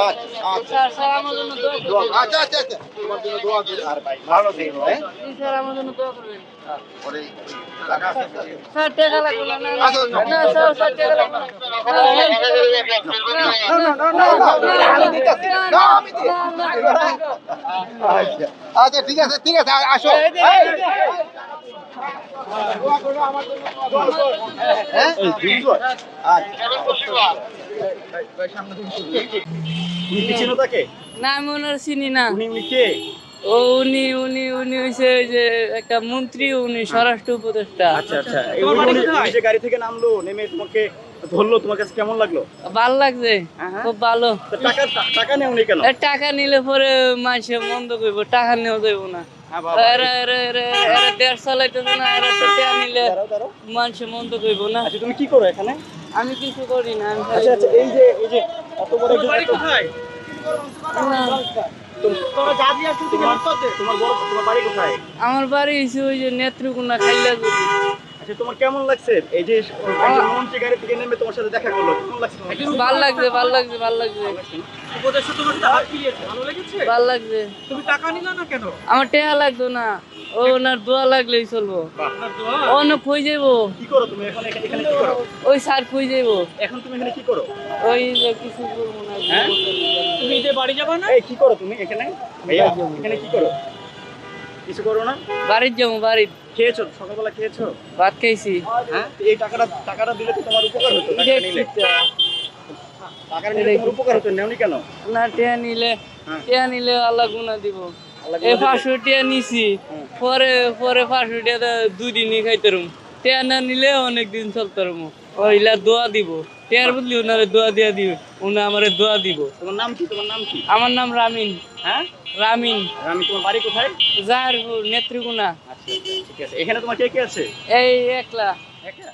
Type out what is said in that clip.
আচ্ছা আচ্ছা sir sir আমার জন্য দোয়া দোয়া করবেন আচ্ছা আচ্ছা আচ্ছা তোমার জন্য দোয়া করি আর ভাই ভালো থেকো হ্যাঁ? জি, স্যার আমার জন্য দোয়া করবেন পরে টাকা আছে স্যার টাকা লাগবে না না, না আচ্ছা, না। না স্যার স্যার টাকা লাগবে না আমি দিতেছি না আমি দিই আচ্ছা আচ্ছা। ঠিক আছে ঠিক আছে আসো আমার জন্য কি তাকে? না আমি ওনার চিনি না। উনি উনি কে? ও উনি উনি উনি হইছে ওই যে একটা মন্ত্রী উনি স্বরাষ্ট্র উপদেষ্টা। আচ্ছা আচ্ছা। এই যে গাড়ি থেকে নামলো নেমে তোমাকে ধরলো তোমার কাছে কেমন লাগল? ভালো লাগছে হ্যাঁ। খুব ভালো। টাকা নেও কেন? টাকা নিলে পরে মানুষে মন্দ করব টাকা নেওয়া যাইব না। তুমি কি করো এখানে? আমি কিছু করি না আমি আচ্ছা আচ্ছা এই যে এই যে এত বড় একজন তোমার তোমার বড় তোমার বাড়ি কোথায়? আমার বাড়ি ওই যে নেত্রকোনা খাইলা আচ্ছা তোমার কেমন লাগছে? এই যে মন্ত্রী গাড়ি থেকে নেমে তোমার সাথে দেখা করল কেমন লাগছে? ভালো লাগছে ভালো লাগছে ভালো লাগছে। উপদেশটা তোমার সাথে হাত ভালো লেগেছে? ভালো লাগছে। তুমি টাকা নিলা না কেন? আমার টেহা লাগতো না। ও ওনার দোয়া লাগলেই চলবো। না খুঁজ যাইবো কি করো তুমি এখন? এখানে এখানে কি করো? ওই স্যার খুঁজ যাইবো এখন তুমি এখানে কি করো? ওই কিছু না। হ্যাঁ? তুমি যে বাড়ি যাবা না? এই কি করো তুমি এখানে? এখানে কি করো? কিছু করো না? বাড়ির যাব বাড়ির খেয়েছো? সকালবেলা খেয়েছো? ভাত খাইছি হ্যাঁ? এই টাকাটা টাকাটা দিলে তো তোমার উপকার হতো? এটা নিলে? ঠিক নিলে তোমার উপকার হতো? নেওনি কেন? না টিয়া নিলে। হ্যাঁ। টিয়া নিলে আল্লাহ গুনা দিব। এই পাঁচশো টিয়া নিছি। পরে পরে পাঁচশো টিয়া তো দুই দিনই খাইতে রুম। টিয়া না নিলে অনেক দিন চলতে রুম। ওইলা দোয়া দিব। টিয়ার বদলি ওনারে দোয়া দিয়া দিব। উনি আমারে দোয়া দিব। তোমার নাম কি? তোমার নাম কি? আমার নাম রামিন। হ্যাঁ? রামিন। আর আমি তোমার বাড়ি কোথায়? জাহারপুর নেত্রকোনা। আচ্ছা আচ্ছা ঠিক আছে। এখানে তোমার কে কে আছে? এই একলা। একা?